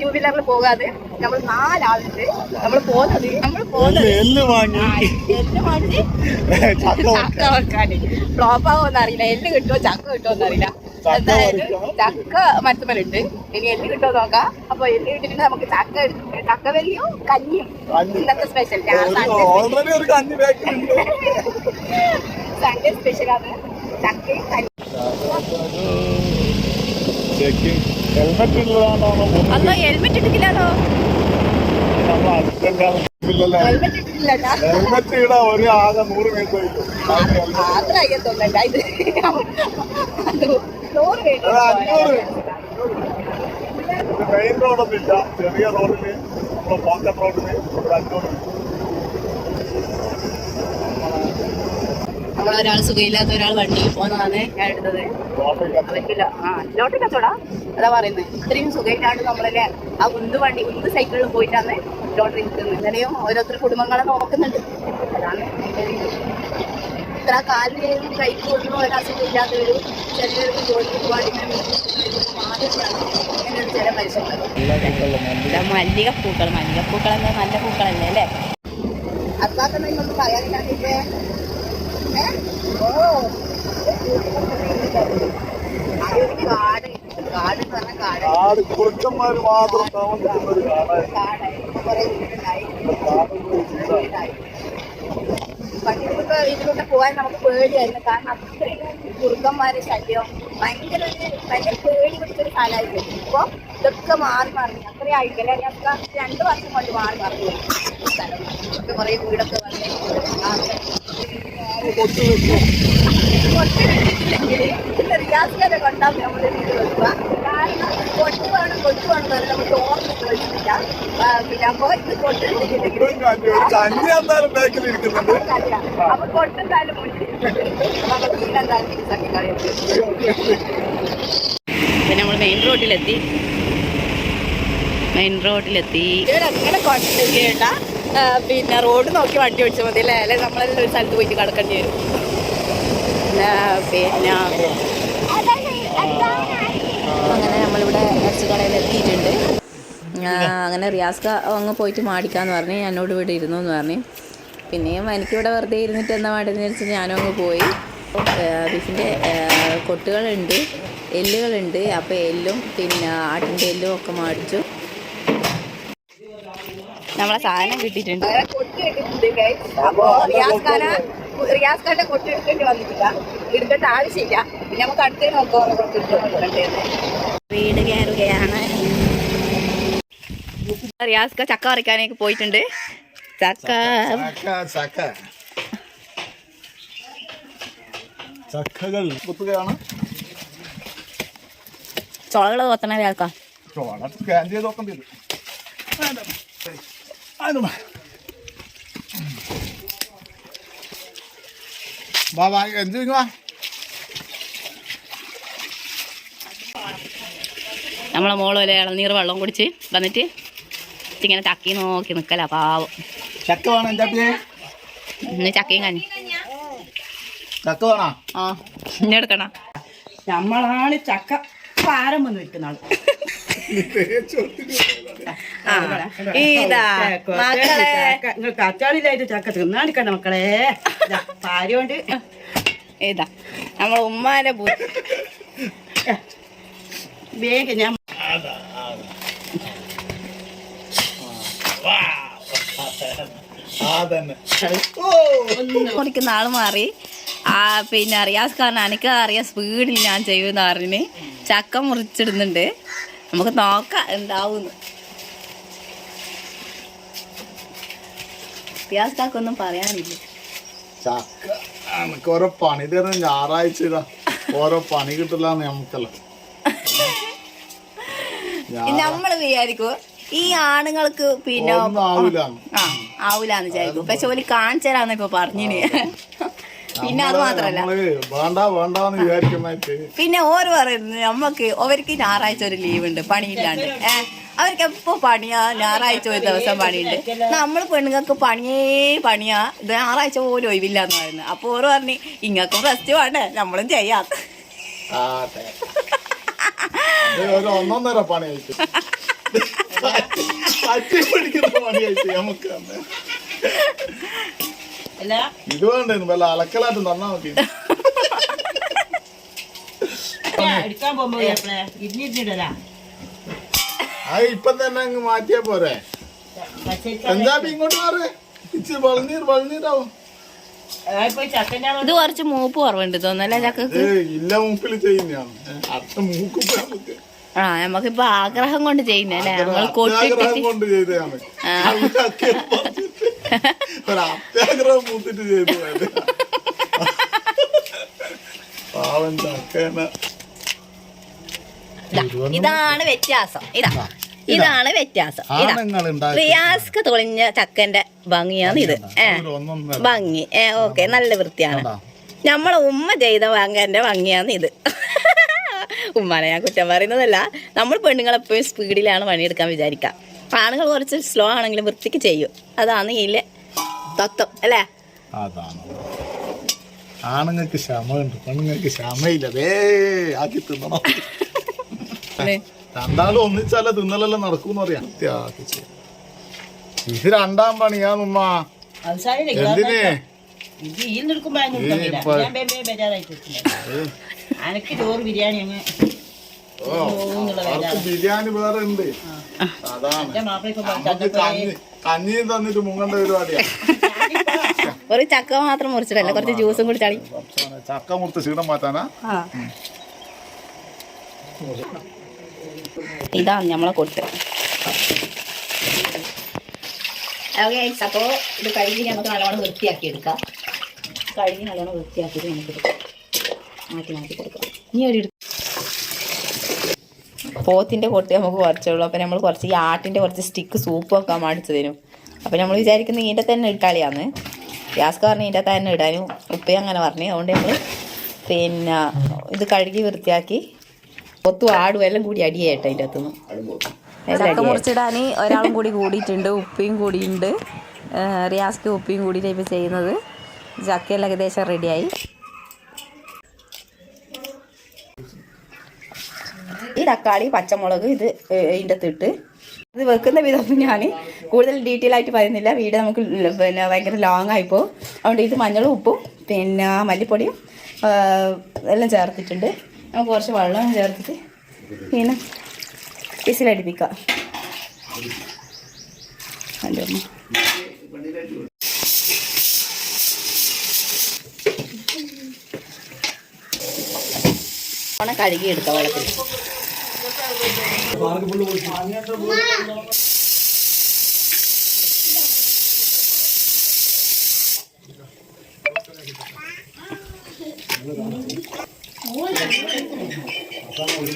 Two വീലറിൽ പോകാതെ നമ്മൾ നാലാളുണ്ട്. നമ്മൾ പോകുന്നത് നമ്മൾ പോകുന്നത് എല്ല് വാങ്ങി. ചക്ക വെക്കാന്. ഫ്ലോപ്പ് ആവുമെന്ന് അറിയില്ല. എല്ല് കിട്ടുമോ ചക്ക കിട്ടുമോ എന്നറിയില്ല എന്തായാലും. ചക്ക മരത്തുമലുണ്ട് ഇനി എല്ല് കിട്ടുമോ നോക്കാം. അപ്പൊ എല്ല് കിട്ടിയിട്ട് നമുക്ക് ചക്ക ചക്ക വലിയും കഞ്ഞിയും. കഞ്ഞി. ഇന്നത്തെ സ്പെഷ്യൽ സൺഡേ സ്പെഷ്യലാണ് ചക്കയും കഞ്ഞി. ചെക്കിങ് ഹെൽമെറ്റ് ഇല്ലാണ്ടാണോ അല്ലോ ഹെൽമെറ്റ് ഇട്ടിട്ടില്ലല്ലോ. ഹെൽമെറ്റ് ഇടാ ഒരു ആകെ നൂറ് മീറ്റർ അഞ്ഞൂറ്. മെയിൻ റോഡൊന്നും ഇല്ല. ചെറിയ റോഡിന് നമ്മുടെ പോക്കറ്റ് റോഡിൽ ഒരു അഞ്ഞൂറ് നമ്മളൊരാൾ സുഖമില്ലാത്ത ഒരാൾ വണ്ടി പോകുന്നതാണ് ഞാൻ എടുത്തത് ആ ലോട്ടറി കച്ചവടാ? അതാ പറയുന്നത് ഇത്രയും സുഖമില്ലാണ്ട് നമ്മളല്ലേ ആ ഉന്ത് വണ്ടി ഉന്ത് സൈക്കിളിൽ പോയിട്ടാണ് ലോട്ടറി നിൽക്കുന്നത് ഇന്നലെയും ഓരോരുത്തർ കുടുംബങ്ങളെ നോക്കുന്നുണ്ട്. അതാണ്. ഇത്ര കാലിൽ കൈക്ക് ഒന്നും ഒരു അസുഖം ഇല്ലാത്തവരും ചെറിയൊരു ജോലിക്ക് ഇങ്ങനെയൊരു ചില മനുഷ്യന്മാർ മല്ലികപ്പൂക്കൾ മല്ലികപ്പൂക്കൾ. എന്നാൽ നല്ല പൂക്കളല്ലേ അല്ലേ? തന്നെ ഒന്നും കാട് കുറുക്കന്മാർ മാത്രം താമസിക്കുന്ന ഒരു കാടായി കാടായി കുറെ വീടുണ്ടായി കാടൊന്നും ചെയ്താ വീടായി പണ്ടിലൊക്കെ ഇതിലൂടെ പോകാൻ നമുക്ക് പേടിയായിരുന്നു. കാരണം അത്രയും കുറുക്കന്മാരെ ശല്യം ഭയങ്കര ഒരു ഭയങ്കര പേടി പിടിച്ചൊരു കാലമായിരുന്നു ഇപ്പൊ ഇതൊക്കെ മാറി മാറി. അത്രയും ആയിട്ടില്ല ഞങ്ങൾക്ക് രണ്ട് വർഷം കൊണ്ട് മാറി മാറി. സ്ഥലം കുറെ വീടൊക്കെ വന്നേ കൊച്ചു വെക്കും റിയാസിനെ കൊണ്ടാ നമ്മൾ വീട് വെക്കുക കാരണം കൊട്ടു വേണം കൊട്ടു വേണം എന്ന് നമുക്ക് ഓർമ്മ വെച്ചിട്ടില്ല പിന്നെ അപ്പൊ ഇത് കൊട്ടിട്ടില്ലെങ്കിൽ അപ്പൊ സത്യക്കാര്യം പിന്നെ നമ്മൾ മെയിൻ റോഡിലെത്തി മെയിൻ റോഡിലെത്തി അങ്ങനെ കൊണ്ടില്ല പിന്നെ റോഡ് നോക്കി വണ്ടി ഓടിച്ചാൽ മതി അല്ലേ? അല്ലെ നമ്മളെല്ലാം ഒരു സ്ഥലത്ത് പോയിട്ട് കിടക്കേണ്ടി വരും. പിന്നെ അങ്ങനെ നമ്മളിവിടെ കടയിൽ എത്തിയിട്ടുണ്ട്. അങ്ങനെ റിയാസ്ക അങ്ങ് പോയിട്ട് മാടിക്കാന്ന് പറഞ്ഞു എന്നോട് ഇവിടെ ഇരുന്നു എന്ന് പറഞ്ഞു. പിന്നെയും എനിക്കിവിടെ വെറുതെ ഇരുന്നിട്ട് എന്താ വേണ്ടതെന്ന് വെച്ചാൽ ഞാനും അങ്ങ് പോയി. ബീഫിന്റെ കൊട്ടുകളുണ്ട് എല്ലുകളുണ്ട് അപ്പോൾ എല്ലും പിന്നെ ആട്ടിന്റെ എല്ലും ഒക്കെ മാടിച്ചു. നമ്മളെ സാധനം കിട്ടിയിട്ടുണ്ട്. റിയാസ് ഖാന റിയാസ് ഖാന്റെ കൊട്ടി എടുക്കേണ്ടി വന്നിട്ടില്ല. എടുക്കേണ്ട ആവശ്യമില്ല. പിന്നെ നമുക്ക് അടുത്തേ നോക്കാം വീട് കയറുകയാണ്. റിയാസ്ക ചക്ക പറിക്കാനൊക്കെ പോയിട്ടുണ്ട്. ചക്ക. ചക്ക ചക്ക. ചക്കകൾ. ചുളകൾ കൊത്തണ റിയാസ്ക. ചോള. നോക്കേണ്ടി വരും ba? വാ വാ എന്ത് വാ നമ്മളെ മോൾ വരെ ഇളനീർ വെള്ളം കുടിച്ച് വന്നിട്ട് ഇങ്ങനെ ചക്കി നോക്കി നിക്കല പാവം. ചക്ക വേണം എന്റെ അപ്പിയെ ഇന്ന് ചക്കയും കഞ്ഞി. ചക്ക വേണോ? ആ ഇന്നെ എടുക്കണ? നമ്മളാണ് ചക്ക പാരം വന്ന് വെക്കുന്ന ആൾ. ഇതാ മക്കളെ. നിങ്ങൾ കച്ചാളിയിലായിട്ട് ചക്ക തിന്നാടിക്കണ്ട മക്കളെ. ഇതാ, പാരി ഇതാ നമ്മളെ ഉമ്മാന്റെ വേഗം ഞാൻ കുടിക്കുന്ന ആൾ മാറി. ആ പിന്നെ അറിയാസ് കാരണം എനിക്ക് അറിയാം സ്പീഡിൽ ഞാൻ ചെയ്യുന്ന അറിഞ്ഞ് ചക്ക മുറിച്ചിടുന്നുണ്ട്. നമുക്ക് നോക്കാം എന്താവും റിയാസ് പറയാനില്ല. ചക്ക. നമുക്ക് ഓരോ പണി തരുന്ന ഞായറാഴ്ച ഓരോ പണി കിട്ടില്ല നമുക്കല്ല നമ്മൾ വിചാരിക്കും ഈ ആണുങ്ങൾക്ക് പിന്നെ ആവൂലെന്ന്. വിചാരിക്കും. പക്ഷെ ഓൽ കാണിച്ചു തരാന്ന് ഇപ്പൊ പറഞ്ഞിന് പിന്നെ അത് മാത്രല്ല. വേണ്ട വേണ്ടാന്ന് പിന്നെ ഓര് പറയുന്നത് നമ്മക്ക് അവർക്ക് ഞായറാഴ്ച ഒരു ലീവ് ഉണ്ട് പണിയില്ലാണ്ട്. ഏ? അവർക്ക് എപ്പോ പണിയാ? ഞായറാഴ്ച ഒരു ദിവസം പണിയുണ്ട്. നമ്മൾ പെണ്ണുങ്ങൾക്ക് പണിയേ പണിയാ. ഇത് ഞായറാഴ്ച പോലും ഒഴിവില്ല എന്ന് പറയുന്നത് അപ്പൊ ഓർ പറഞ്ഞു ഇങ്ങക്കും റെസ്റ്റ് വേണ്ടേ? നമ്മളും ചെയ്യാം. ഒന്നൊന്നര പണിയായിട്ട്. ഇത് വേണ്ടേന്ന് വല്ല അലക്കലായിട്ട് പോകുമ്പോ ഇരുന്നിരുന്നിടലാ ഇപ്പം തന്നെ അങ്ങ് മാറ്റിയാ പോരെ. എന്താ ഇങ്ങോട്ട് മാറേ? ഇച്ചിരി വളനീർ വളനീരാവും ഇത് കുറച്ച് മൂപ്പ് കുറവുണ്ട് തോന്നല്ലേ ചക്കക്ക്? ഏ ഇല്ല മൂപ്പിൽ ചെയ്യുന്നതാണ് ഏ, അടുത്ത മൂക്കും നമുക്ക് ആ നമുക്കിപ്പോ ആഗ്രഹം കൊണ്ട് ചെയ്യുന്നല്ലേ നമ്മൾ കൊട്ടിട്ടിട്ട് പാവം ചെയ്തതാണ് ഒരു അത്യാഗ്രഹം മൂത്തിട്ട് ചെയ്തു പോയത്. പാവം ചക്കേന ഇതാണ് വ്യത്യാസം. ഇതാ ഇതാണ് വ്യത്യാസം. റിയാസ്ക് തുളിഞ്ഞ ചക്കന്റെ ഭംഗിയാണ് ഇത്. ഏ ഭംഗി. ഏ ഓക്കെ നല്ല വൃത്തിയാണ്? നമ്മളെ ഉമ്മ ചെയ്ത വാങ്ങന്റെ ഭംഗിയാണ് ഇത്. ഉമ്മാനെ ഞാൻ കുറ്റം പറയുന്നതല്ല. നമ്മൾ പെണ്ണുങ്ങൾ എപ്പോഴും സ്പീഡിലാണ് പണിയെടുക്കാൻ വിചാരിക്കാം ആണുങ്ങൾ കുറച്ച് സ്ലോ ആണെങ്കിലും വൃത്തിക്ക് ചെയ്യും. അതാണ് ഇതിലെ തത്വം അല്ലേ? ആണുങ്ങൾക്ക് ക്ഷമയുണ്ട് പെണ്ണുങ്ങൾക്ക് ക്ഷമയില്ല. ആക്കി തിന്നണം. രണ്ടാളും ഒന്നിച്ചാലേ തിന്നലെല്ലാം നടക്കൂന്ന് ചെയ്യും. ഇത് രണ്ടാം പണിയാ എന്തിന്? ചോറ് ബിരിയാണി വേറെ ഉണ്ട്. അതാണ്. കഞ്ഞി കഞ്ഞിയും തന്നിട്ട് മുങ്ങണ്ട പരിപാടിയാ. ഒരു ചക്ക മാത്രം മുറിച്ചിട്ടല്ല? കുറച്ച് ജ്യൂസും കൂടി ചളി. ചക്ക മുറിച്ച് ക്ഷീണം മാറ്റാനാ? ഇതാണ് നമ്മളെ കൊടുത്തത് ഓക്കെ അപ്പോൾ ഇത് കഴുകി നമുക്ക് നല്ലോണം വൃത്തിയാക്കി എടുക്കാം. കഴുകി നല്ലോണം വൃത്തിയാക്കിയിട്ട് നമുക്ക് മാറ്റി മാറ്റി കൊടുക്കാം. ഇനി ഒരു പോത്തിന്റെ കൊട്ട് നമുക്ക് കുറച്ചുള്ളൂ അപ്പോൾ നമ്മൾ കുറച്ച് ഈ ആട്ടിന്റെ കുറച്ച് സ്റ്റിക്ക് സൂപ്പ് വെക്കാൻ മേടിച്ചു തരും അപ്പം നമ്മൾ വിചാരിക്കുന്നത് ഇതിന്റെ തന്നെ ഇട്ടാളിയാന്ന് ഗ്യാസ് പറഞ്ഞ് ഇതിന്റെ തന്നെ ഇടാനും ഉപ്പയും അങ്ങനെ പറഞ്ഞു. അതുകൊണ്ട് നമ്മൾ പിന്നെ ഇത് കഴുകി വൃത്തിയാക്കി ഒത്തും ആടും എല്ലാം കൂടി അടിയായിട്ട് അതിന്റെ അകത്തുനിന്ന്. ചക്ക മുറിച്ചിടാൻ ഒരാളും കൂടി കൂടിയിട്ടുണ്ട് ഉപ്പിയും കൂടിയുണ്ട്. റിയാസ്ക്ക് ഉപ്പയും കൂടിയിട്ട് ഇപ്പോൾ ചെയ്യുന്നത്. ചക്കയെല്ലാം ഏകദേശം റെഡിയായി. ഈ തക്കാളി പച്ചമുളക് ഇത് ഇതിന്റെ അകത്തിട്ട് ഇത് വെക്കുന്ന വിധം ഞാൻ കൂടുതൽ ഡീറ്റെയിൽ ആയിട്ട് പറയുന്നില്ല. വീട് നമുക്ക് പിന്നെ ഭയങ്കര ലോങ് ആയിപ്പോൾ അതുകൊണ്ട് ഇത് മഞ്ഞളും ഉപ്പും പിന്നെ മല്ലിപ്പൊടിയും എല്ലാം ചേർത്തിട്ടുണ്ട്. നമുക്ക് കുറച്ച് വെള്ളം ചേർത്തിട്ട് പിന്നെ വിസിലടിപ്പിക്കാം. എന്റെ കഴുകി എടുക്കാം വെള്ളത്തിൽ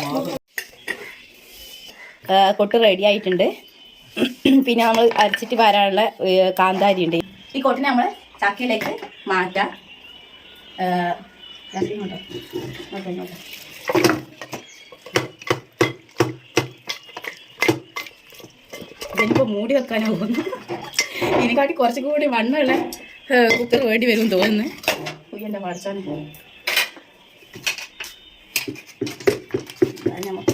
ആ, കൊട്ട് റെഡി ആയിട്ടുണ്ട്. പിന്നെ നമ്മൾ അരച്ചിട്ട് വരാനുള്ള കാന്താരി ഉണ്ട് ഈ കൊട്ടിനെ നമ്മൾ ചക്കയിലേക്ക് മാറ്റാം. ഇതിനിപ്പോൾ മൂടി വെക്കാനോ പോകുന്നു ഇതിനെക്കാട്ടി കുറച്ചും കൂടി വണ്ണമുള്ള കുക്കർ വേണ്ടി വരും തോന്നുന്നു. ഉയ്യന്റെ പഠിച്ചാണ് അതിലേക്ക്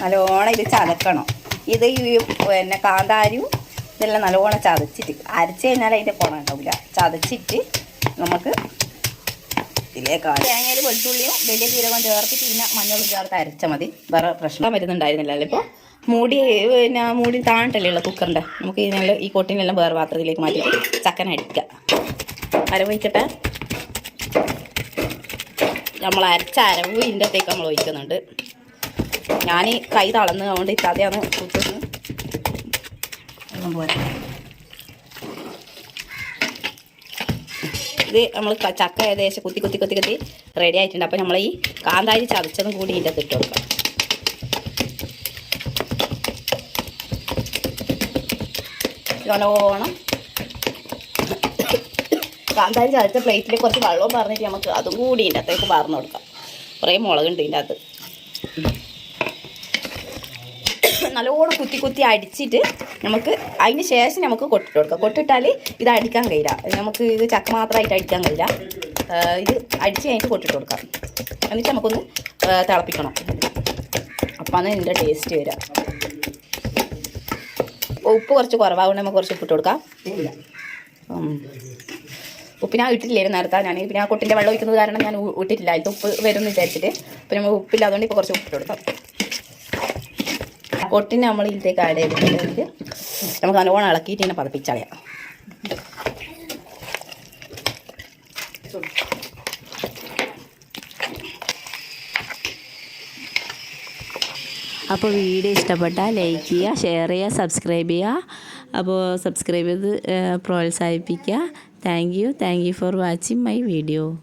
നല്ലോണം ഇത് ചതക്കണം. ഇത് ഈ പിന്നെ കാന്താരിയും ഇതെല്ലാം നല്ലോണം ചതച്ചിട്ട് അരച്ച് കഴിഞ്ഞാൽ അതിന്റെ കുണം ഉണ്ടാവില്ല. ചതച്ചിട്ട് നമുക്ക് ഇതിലേക്ക് തേങ്ങയിൽ വെളുത്തുള്ളിയും വലിയ ജീരകം ചേർത്തിട്ട് പിന്നെ മഞ്ഞളും ചേർത്ത് അരച്ചാൽ മതി. വേറെ പ്രശ്നം വരുന്നുണ്ടായിരുന്നില്ലല്ലോ ഇപ്പോൾ മൂടി പിന്നെ മൂടി താണിട്ടല്ലേ ഉള്ള കുക്കറിന്റെ നമുക്ക് ഇതിനെല്ലാം ഈ കൊട്ടിനെല്ലാം വേറെ പാത്രത്തിലേക്ക് മാറ്റി ചക്കന അടിക്കാം. അരവഴിക്കട്ടെ നമ്മൾ അരച്ച അരവ് ഇതിന്റെ അകത്തേക്ക് നമ്മൾ ഒഴിക്കുന്നുണ്ട്. ഞാൻ കൈ തളന്ന് അതുകൊണ്ട് ഇത്താതെയാണ് പോരാ. ഇത് നമ്മൾ ചക്ക ഏകദേശം കുത്തി കുത്തി കുത്തി കുത്തി റെഡി ആയിട്ടുണ്ട്. അപ്പം നമ്മൾ ഈ കാന്താരി ചതച്ചതും കൂടി ഇതിന്റെ അകത്ത് ഇട്ട് കൊടുക്കാം. നല്ലോണം കാന്താരി ചതച്ച പ്ലേറ്റിൽ കുറച്ച് വെള്ളവും പറഞ്ഞിട്ട് നമുക്ക് അതും കൂടി ഇതിന്റെ അകത്തേക്ക് പറഞ്ഞു കൊടുക്കാം. കുറേ മുളകുണ്ട് ഇതിന്റെ അകത്ത്. നല്ലോണം കുത്തി കുത്തി അടിച്ചിട്ട് നമുക്ക് അതിന് ശേഷം നമുക്ക് കൊട്ടിട്ട് കൊടുക്കാം. കൊട്ടിട്ടാൽ ഇത് അടിക്കാൻ കഴിയില്ല. നമുക്ക് ഇത് ചക്ക മാത്രമായിട്ട് അടിക്കാൻ കഴിയില്ല. ഇത് അടിച്ച് കഴിഞ്ഞിട്ട് കൊട്ടിട്ട് കൊടുക്കാം. എന്നിട്ട് നമുക്കൊന്ന് തിളപ്പിക്കണം. അപ്പാണ് ഇതിന്റെ ടേസ്റ്റ് വരിക. ഉപ്പ് കുറച്ച് കുറവാകുകൊണ്ട് നമുക്ക് കുറച്ച് ഉപ്പിട്ട് കൊടുക്കാം. ഉപ്പ് ഞാൻ ഇട്ടില്ലായിരുന്നു നേരത്തെ. ഞാൻ പിന്നെ ആ കൊട്ടിന്റെ വെള്ളം ഒഴിക്കുന്നത് കാരണം ഞാൻ ഇട്ടിട്ടില്ല. അതിൽ ഉപ്പ് വരും എന്ന് വിചാരിച്ചിട്ട് അപ്പോൾ നമ്മൾ ഉപ്പില്ലാതുകൊണ്ട് ഇപ്പോൾ കുറച്ച് ഉപ്പിട്ട് കൊടുക്കാം. കൊട്ടിന് നമ്മൾ ഇതിലേക്ക് ആഡ് ചെയ്തിട്ടുണ്ടെങ്കിൽ നമുക്ക് നല്ലോണം ഇളക്കിയിട്ട് ഇങ്ങനെ പതപ്പിച്ചളയാം. അപ്പോൾ വീഡിയോ ഇഷ്ടപ്പെട്ടാൽ ലൈക്ക് ചെയ്യുക ഷെയർ ചെയ്യുക സബ്സ്ക്രൈബ് ചെയ്യുക. അപ്പോൾ സബ്സ്ക്രൈബ് ചെയ്ത് പ്രോത്സാഹിപ്പിക്കുക. Thank you. Thank you for watching my video.